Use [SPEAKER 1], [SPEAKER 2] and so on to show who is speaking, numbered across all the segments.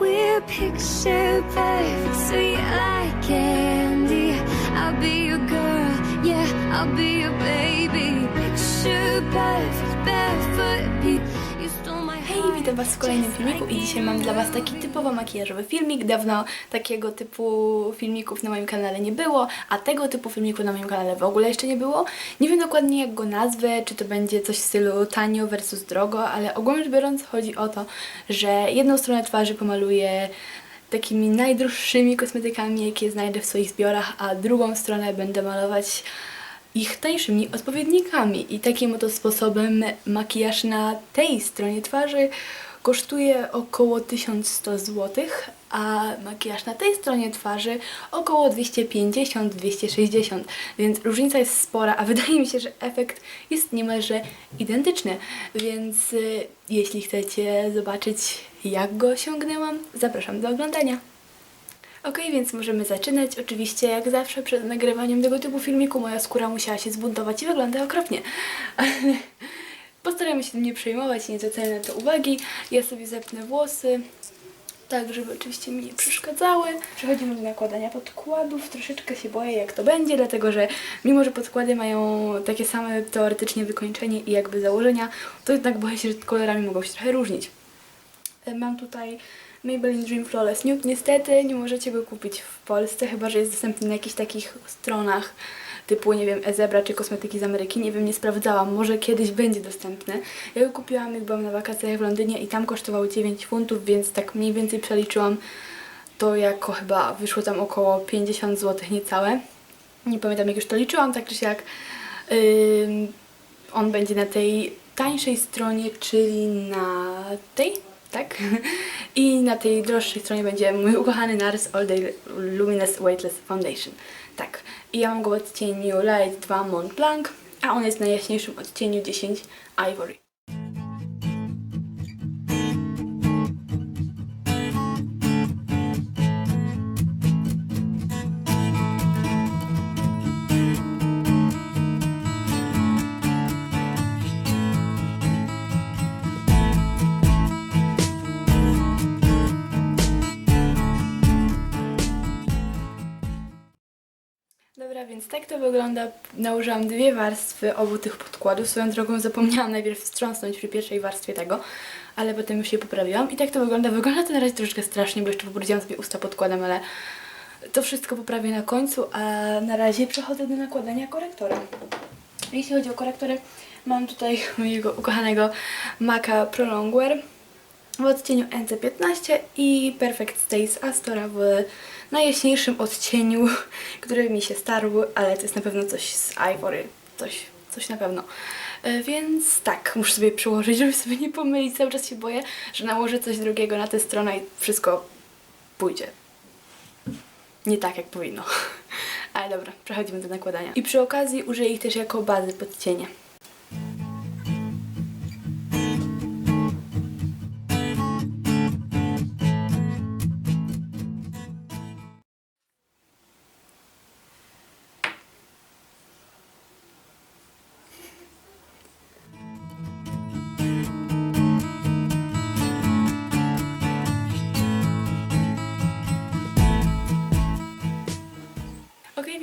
[SPEAKER 1] We're picture perfect, sweet like candy. I'll be your girl, yeah, I'll be your baby. Picture perfect, barefoot beat.
[SPEAKER 2] Witam Was w kolejnym filmiku i dzisiaj mam dla Was taki typowo makijażowy filmik. Dawno takiego typu filmików na moim kanale nie było, a tego typu filmiku na moim kanale w ogóle jeszcze nie było. Nie wiem dokładnie jak go nazwę, czy to będzie coś w stylu tanio versus drogo, ale ogólnie rzecz biorąc chodzi o to, że jedną stronę twarzy pomaluję takimi najdroższymi kosmetykami, jakie znajdę w swoich zbiorach, a drugą stronę będę malować ich tańszymi odpowiednikami. I takim oto sposobem makijaż na tej stronie twarzy kosztuje około 1100 zł, a makijaż na tej stronie twarzy około 250-260, więc różnica jest spora, a wydaje mi się, że efekt jest niemalże identyczny. Więc y, jeśli chcecie zobaczyć, jak go osiągnęłam, zapraszam do oglądania. Ok, więc możemy zaczynać. Oczywiście, jak zawsze, przed nagrywaniem tego typu filmiku moja skóra musiała się zbuntować i wygląda okropnie. Ale postaramy się tym nie przejmować, nie zwracajmy na to uwagi. Ja sobie zepnę włosy, tak, żeby oczywiście mi nie przeszkadzały. Przechodzimy do nakładania podkładów. Troszeczkę się boję, jak to będzie, dlatego że mimo, że podkłady mają takie same teoretycznie wykończenie i jakby założenia, to jednak boję się, że kolorami mogą się trochę różnić. E, Mam tutaj Maybelline Dream Flawless Nude. Niestety nie możecie go kupić w Polsce, chyba że jest dostępny na jakichś takich stronach typu, nie wiem, Ezebra czy kosmetyki z Ameryki. Nie wiem, nie sprawdzałam. Może kiedyś będzie dostępny. Ja go kupiłam, jak byłam na wakacjach w Londynie i tam kosztował 9 funtów, więc tak mniej więcej przeliczyłam to jako chyba wyszło tam około 50 zł niecałe. Nie pamiętam jak już to liczyłam, tak czy siak. Ym, on będzie na tej tańszej stronie, czyli na tej, tak? I na tej droższej stronie będzie mój ukochany NARS All Day Luminous Weightless Foundation. Tak. I ja mam go w odcieniu Light 2 Mont Blanc, a on jest w najjaśniejszym odcieniu 10 Ivory. Tak to wygląda. Nałożyłam dwie warstwy obu tych podkładów. Swoją drogą zapomniałam najpierw wstrząsnąć przy pierwszej warstwie tego, ale potem już się poprawiłam. I tak to wygląda. Wygląda to na razie troszeczkę strasznie, bo jeszcze pobrudziłam sobie usta podkładem, ale to wszystko poprawię na końcu, a na razie przechodzę do nakładania korektora. Jeśli chodzi o korektory, mam tutaj mojego ukochanego MAC'a Pro Longwear w odcieniu NC15 i Perfect Stay z Astora w najjaśniejszym odcieniu, który mi się starł, ale to jest na pewno coś z Ivory, coś, coś na pewno. E, Więc tak, muszę sobie przyłożyć, żeby sobie nie pomylić. Cały czas się boję, że nałożę coś drugiego na tę stronę i wszystko pójdzie. Nie tak, jak powinno. Ale dobra, przechodzimy do nakładania. I przy okazji użyję ich też jako bazy pod cienie.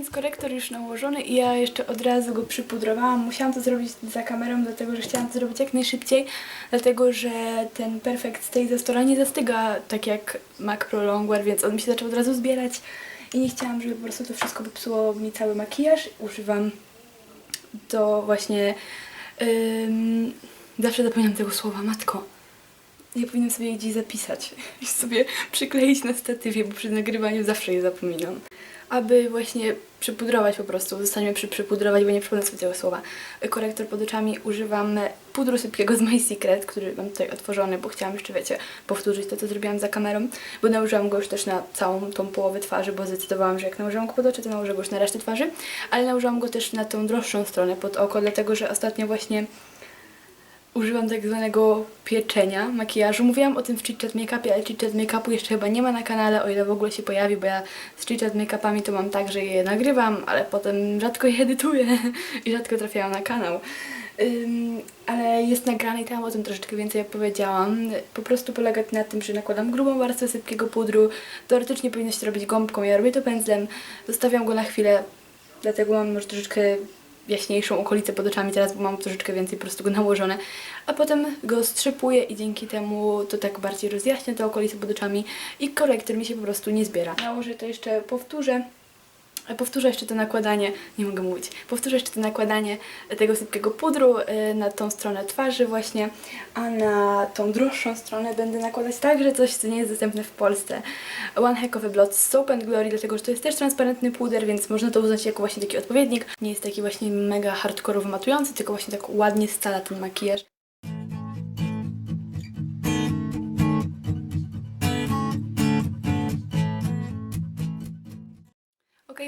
[SPEAKER 2] Więc korektor już nałożony i ja jeszcze od razu go przypudrowałam. Musiałam to zrobić za kamerą, dlatego że chciałam to zrobić jak najszybciej, dlatego że ten Perfect Stay ze Stora nie zastyga tak jak MAC Pro Longwear, więc on mi się zaczął od razu zbierać i nie chciałam, żeby po prostu to wszystko popsuło mi cały makijaż. Używam do właśnie... Ym, zawsze zapominam tego słowa, matko. Ja powinnam sobie je gdzieś zapisać i sobie przykleić na statywie, bo przy nagrywaniu zawsze je zapominam. Aby właśnie przypudrować po prostu, zostańmy przy przypudrować, bo nie przypomnę sobie tego słowa. Korektor pod oczami używam pudru sypkiego z My Secret, który mam tutaj otworzony, bo chciałam jeszcze, wiecie, powtórzyć to, co zrobiłam za kamerą, bo nałożyłam go już też na całą tą połowę twarzy, bo zdecydowałam, że jak nałożyłam go pod oczy, to nałożę go już na resztę twarzy, ale nałożyłam go też na tą droższą stronę pod oko, dlatego, że ostatnio właśnie używam tak zwanego pieczenia makijażu. Mówiłam o tym w Chit Chat ale Chit Chat Makeupu jeszcze chyba nie ma na kanale, o ile w ogóle się pojawi, bo ja z Chit Chat Makeupami to mam tak, że je nagrywam, ale potem rzadko je edytuję i rzadko trafiają na kanał. Ym, ale jest nagrane i tam o tym troszeczkę więcej opowiedziałam. Po prostu polega to na tym, że nakładam grubą warstwę sypkiego pudru. Teoretycznie powinno się to robić gąbką, ja robię to pędzlem. Zostawiam go na chwilę, dlatego mam może troszeczkę jaśniejszą okolicę pod oczami teraz, mam troszeczkę więcej po prostu go nałożone. A potem go strzypuję i dzięki temu to tak bardziej rozjaśnia te okolice pod oczami i korektor mi się po prostu nie zbiera. Nałożę to jeszcze, powtórzę. Powtórzę jeszcze to nakładanie, nie mogę mówić, powtórzę jeszcze to nakładanie tego sypkiego pudru y, na tą stronę twarzy właśnie, a na tą droższą stronę będę nakładać także coś, co nie jest dostępne w Polsce. One a Blood z Soap and Glory, dlatego że to jest też transparentny puder, więc można to uznać jako właśnie taki odpowiednik. Nie jest taki właśnie mega hardkorowo matujący, tylko właśnie tak ładnie scala ten makijaż.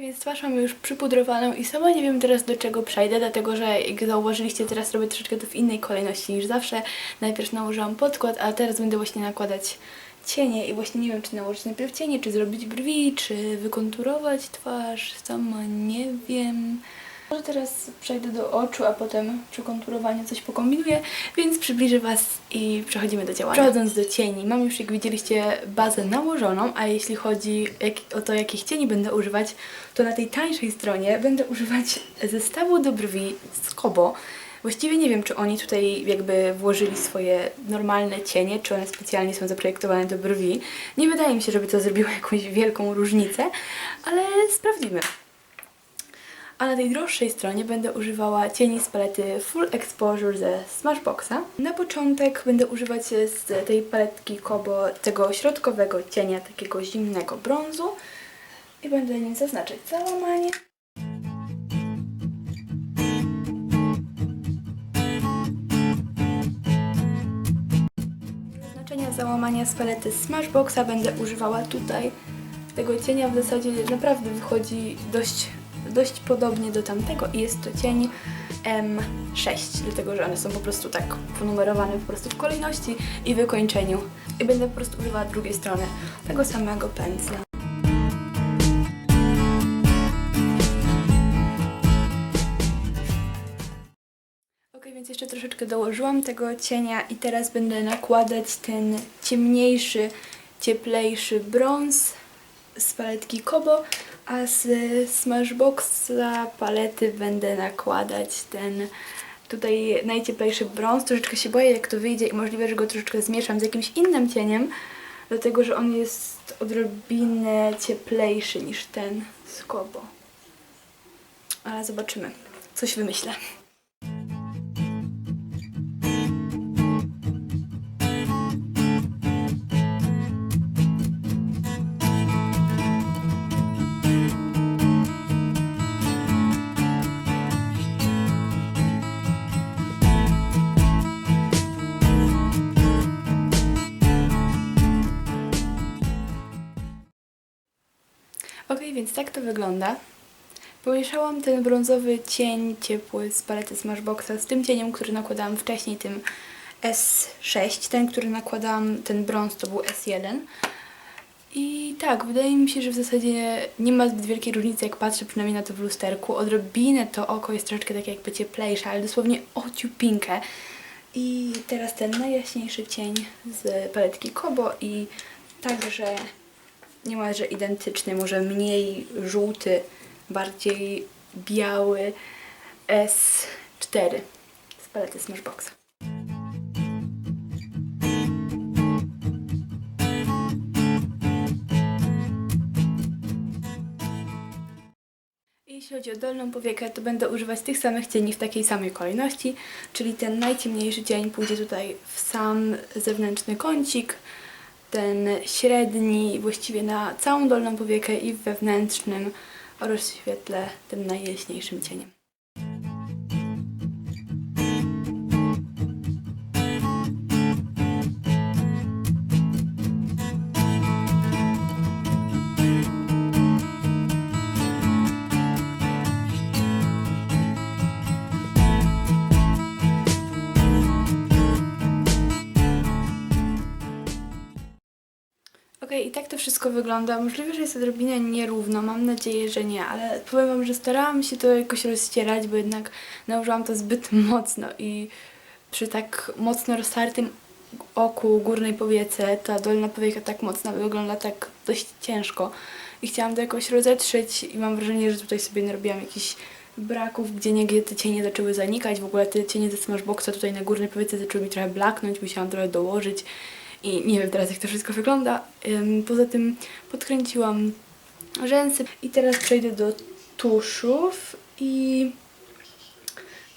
[SPEAKER 2] Więc twarz mamy już przypudrowaną i sama nie wiem teraz do czego przejdę, dlatego że jak zauważyliście, teraz robię troszeczkę to w innej kolejności niż zawsze. Najpierw nałożyłam podkład, a teraz będę właśnie nakładać cienie i właśnie nie wiem, czy nałożyć najpierw cienie, czy zrobić brwi, czy wykonturować twarz, sama nie wiem. Może teraz przejdę do oczu, a potem przy konturowaniu coś pokombinuję, więc przybliżę Was i przechodzimy do działania. Przechodząc do cieni, mam już jak widzieliście bazę nałożoną, a jeśli chodzi o to jakich cieni będę używać, to na tej tańszej stronie będę używać zestawu do brwi z Kobo. Właściwie nie wiem, czy oni tutaj jakby włożyli swoje normalne cienie, czy one specjalnie są zaprojektowane do brwi. Nie wydaje mi się, żeby to zrobiło jakąś wielką różnicę, ale sprawdzimy. A na tej droższej stronie będę używała cieni z palety Full Exposure ze Smashboxa. Na początek będę używać z tej paletki Kobo tego środkowego cienia, takiego zimnego brązu i będę nim zaznaczać załamanie. Znaczenia załamania z palety Smashboxa będę używała tutaj. Tego cienia w zasadzie naprawdę wychodzi dość, dość podobnie do tamtego i jest to cień M6, dlatego że one są po prostu tak ponumerowane po prostu w kolejności i wykończeniu. I będę po prostu używała drugiej strony tego samego pędzla. Więc jeszcze troszeczkę dołożyłam tego cienia i teraz będę nakładać ten ciemniejszy, cieplejszy brąz z paletki Kobo, a z Smashboxa palety będę nakładać ten tutaj najcieplejszy brąz. Troszeczkę się boję jak to wyjdzie i możliwe, że go troszeczkę zmieszam z jakimś innym cieniem, dlatego że on jest odrobinę cieplejszy niż ten z Kobo. Ale zobaczymy. Coś wymyślę. Więc tak to wygląda. Pomieszałam ten brązowy cień ciepły z palety Smashboxa z tym cieniem, który nakładałam wcześniej, tym S6. Ten, który nakładałam, ten brąz to był S1. I tak, wydaje mi się, że w zasadzie nie ma zbyt wielkiej różnicy, jak patrzę przynajmniej na to w lusterku. Odrobinę to oko jest troszeczkę takie jakby cieplejsze, ale dosłownie o ciupinkę. I teraz ten najjaśniejszy cień z paletki Kobo i także niemalże identyczny, może mniej żółty, bardziej biały S4 z palety Smashboxa. Jeśli chodzi o dolną powiekę, to będę używać tych samych cieni w takiej samej kolejności, czyli ten najciemniejszy cień pójdzie tutaj w sam zewnętrzny kącik, ten średni właściwie na całą dolną powiekę i wewnętrznym rozświetlę tym najjaśniejszym cieniem. Ok, i tak to wszystko wygląda. Możliwe, że jest odrobinę nierówno, mam nadzieję, że nie, ale powiem Wam, że starałam się to jakoś rozcierać, bo jednak nałożyłam to zbyt mocno i przy tak mocno roztartym oku górnej powiece ta dolna powieka tak mocno wygląda tak dość ciężko. I chciałam to jakoś rozetrzeć i mam wrażenie, że tutaj sobie narobiłam jakichś braków, gdzie niegdzie te cienie zaczęły zanikać, w ogóle te cienie ze Smashboxa tutaj na górnej powiece zaczęły mi trochę blaknąć, musiałam trochę dołożyć i nie wiem teraz jak to wszystko wygląda. Poza tym podkręciłam rzęsy i teraz przejdę do tuszów i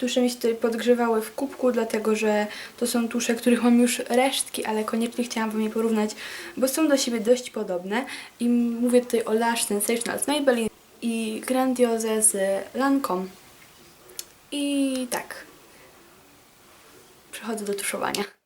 [SPEAKER 2] Tusze mi się tutaj podgrzewały w kubku, dlatego że to są tusze, których mam już resztki, ale koniecznie chciałam Wam je porównać, bo są do siebie dość podobne. I mówię tutaj o Lash Sensational z Maybelline i Grandiose z Lancome. I tak. Przechodzę do tuszowania.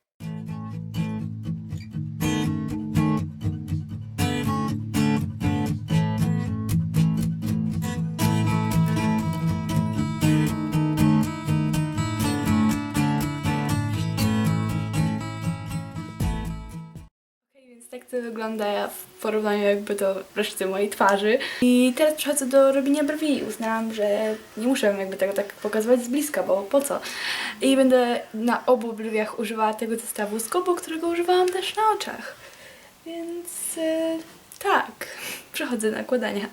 [SPEAKER 2] Wygląda w porównaniu jakby do reszty mojej twarzy. I teraz przechodzę do robienia brwi. Uznałam, że nie muszę jakby tego tak pokazywać z bliska, bo po co? I będę na obu brwiach używała tego zestawu z Kobo, którego używałam też na oczach. Więc e, tak, przechodzę do nakładania.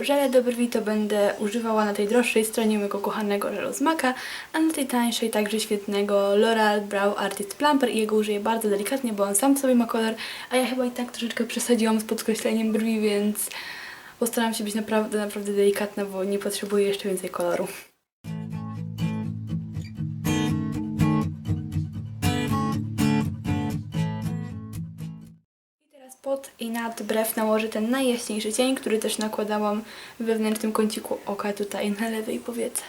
[SPEAKER 2] Żele do brwi, to będę używała na tej droższej stronie mojego kochanego żelu z a na tej tańszej także świetnego L'Oreal Brow Artist Plumper i jego użyję bardzo delikatnie, bo on sam sobie ma kolor, a ja chyba i tak troszeczkę przesadziłam z podkreśleniem brwi, więc postaram się być naprawdę, naprawdę delikatna, bo nie potrzebuję jeszcze więcej koloru. I nad brew nałożę ten najjaśniejszy cień, który też nakładałam w wewnętrznym kąciku oka tutaj na lewej powiece.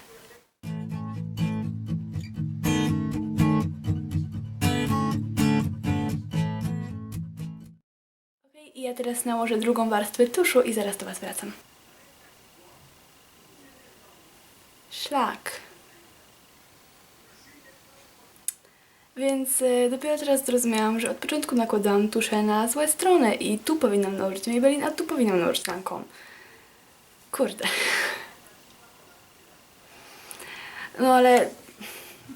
[SPEAKER 2] Ok, i ja teraz nałożę drugą warstwę tuszu i zaraz do Was wracam. Szlak. Więc y, dopiero teraz zrozumiałam, że od początku nakładałam tuszę na złe strony i tu powinnam nałożyć Maybelline, a tu powinnam nałożyć Lancome. Kurde. No ale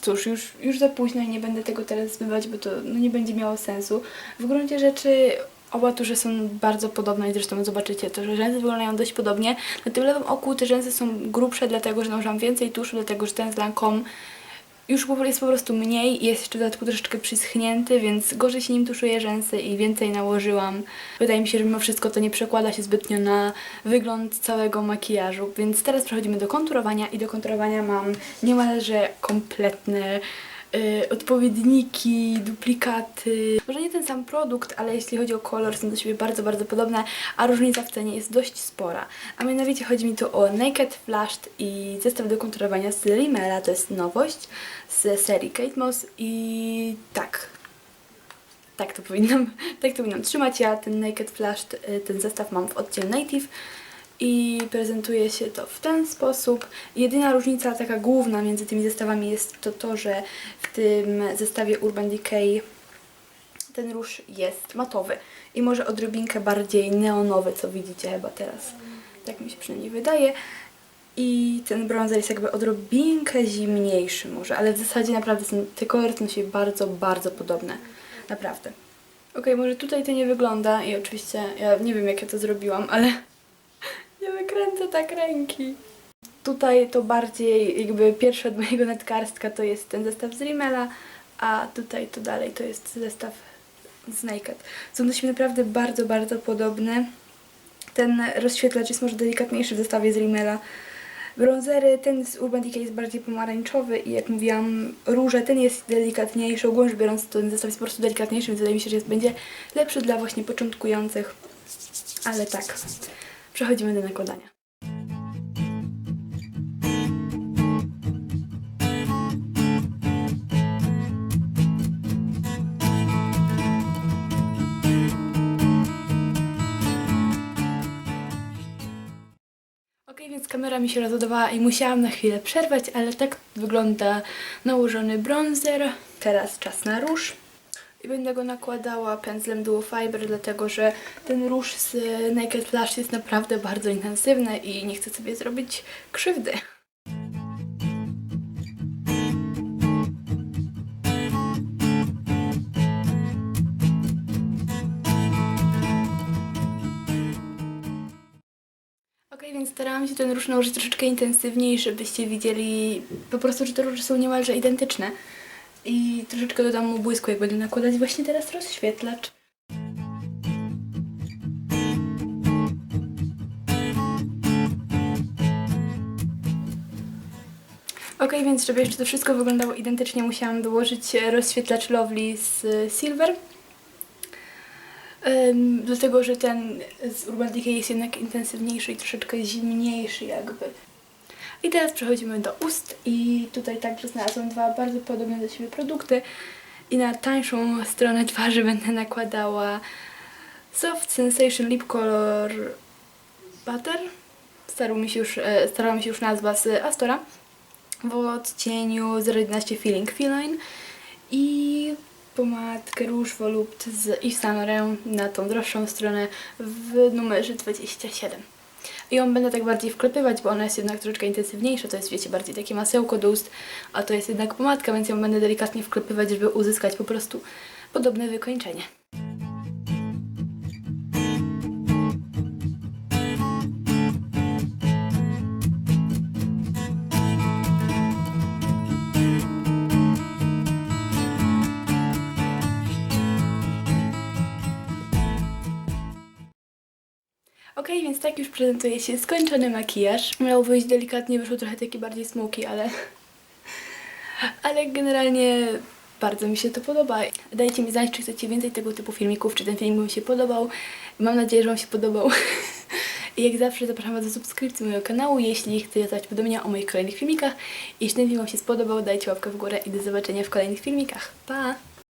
[SPEAKER 2] cóż, już, już za późno i nie będę tego teraz zbywać, bo to no, nie będzie miało sensu. W gruncie rzeczy oba tusze są bardzo podobne i zresztą zobaczycie to, że rzęsy wyglądają dość podobnie. Na tym lewym oku te rzęsy są grubsze, dlatego że nałożyłam więcej tuszu, dlatego że ten z Lancome już jest po prostu mniej i jest jeszcze w dodatku troszeczkę przyschnięty, więc gorzej się nim tuszuje rzęsy i więcej nałożyłam. Wydaje mi się, że mimo wszystko to nie przekłada się zbytnio na wygląd całego makijażu, więc teraz przechodzimy do konturowania i do konturowania mam niemalże kompletne y, odpowiedniki, duplikaty. Może nie ten sam produkt, ale jeśli chodzi o kolor są do siebie bardzo, bardzo podobne, a różnica w cenie jest dość spora. A mianowicie chodzi mi tu o Naked Flashed i zestaw do konturowania z Rimmela, to jest nowość z serii Kate Moss i tak, tak to powinnam, tak to powinnam trzymać. Ja ten Naked Flashed, y, ten zestaw mam w odcieniu Native i prezentuje się to w ten sposób. Jedyna różnica taka główna między tymi zestawami jest to to, że w tym zestawie Urban Decay ten róż jest matowy i może odrobinkę bardziej neonowy, co widzicie chyba teraz. Tak mi się przynajmniej wydaje. I ten bronzer jest jakby odrobinkę zimniejszy może, ale w zasadzie naprawdę są, te kolory są się bardzo, bardzo podobne. Naprawdę. Okej, może tutaj to nie wygląda i oczywiście ja nie wiem jak ja to zrobiłam, ale nie wykręcę tak ręki. Tutaj to bardziej jakby pierwszy od mojego netkarstka to jest ten zestaw z Rimmela, a tutaj to dalej to jest zestaw z Naked. Są do siebie naprawdę bardzo, bardzo podobne. Ten rozświetlacz jest może delikatniejszy w zestawie z Rimmela. Bronzery, ten z Urban Decay jest bardziej pomarańczowy i jak mówiłam, róże, ten jest delikatniejszy. Ogólnie rzecz biorąc, ten zestaw jest po prostu delikatniejszy, więc wydaje mi się, że jest, będzie lepszy dla właśnie początkujących. Ale tak, Przechodzimy do nakładania. więc kamera mi się rozładowała i musiałam na chwilę przerwać, ale tak wygląda nałożony bronzer. Teraz czas na róż. I będę go nakładała pędzlem Duo Fiber, dlatego że ten róż z Naked Flash jest naprawdę bardzo intensywny i nie chcę sobie zrobić krzywdy. Więc starałam się ten róż nałożyć troszeczkę intensywniej, żebyście widzieli po prostu, że te róże są niemalże identyczne. I troszeczkę dodam mu błysku, jak będę nakładać właśnie teraz rozświetlacz. Ok, więc żeby jeszcze to wszystko wyglądało identycznie, musiałam dołożyć rozświetlacz Lovely z e, Silver. Dlatego, że ten z Urban Decay jest jednak intensywniejszy i troszeczkę zimniejszy jakby. I teraz przechodzimy do ust i tutaj także znalazłam dwa bardzo podobne do siebie produkty i na tańszą stronę twarzy będę nakładała Soft Sensation Lip Color Butter. Starał mi się już, e, starała mi się już nazwa z Astora w odcieniu 011 Feeling Feline i pomadkę Rouge Volupte z Yves Saint Laurent na tą droższą stronę w numerze 27. I ją będę tak bardziej wklepywać, bo ona jest jednak troszeczkę intensywniejsza, to jest wiecie bardziej takie masełko do ust, a to jest jednak pomadka, więc ją będę delikatnie wklepywać, żeby uzyskać po prostu podobne wykończenie. Ok, więc tak już prezentuje się skończony makijaż. Miał wyjść delikatnie, wyszło trochę taki bardziej smoky, ale... Ale generalnie bardzo mi się to podoba. Dajcie mi znać, czy chcecie więcej tego typu filmików, czy ten film Wam się podobał. Mam nadzieję, że Wam się podobał. I jak zawsze zapraszam Was do subskrypcji mojego kanału, jeśli chcecie dostać powiadomienia o moich kolejnych filmikach. Jeśli ten film Wam się spodobał, dajcie łapkę w górę i do zobaczenia w kolejnych filmikach. Pa!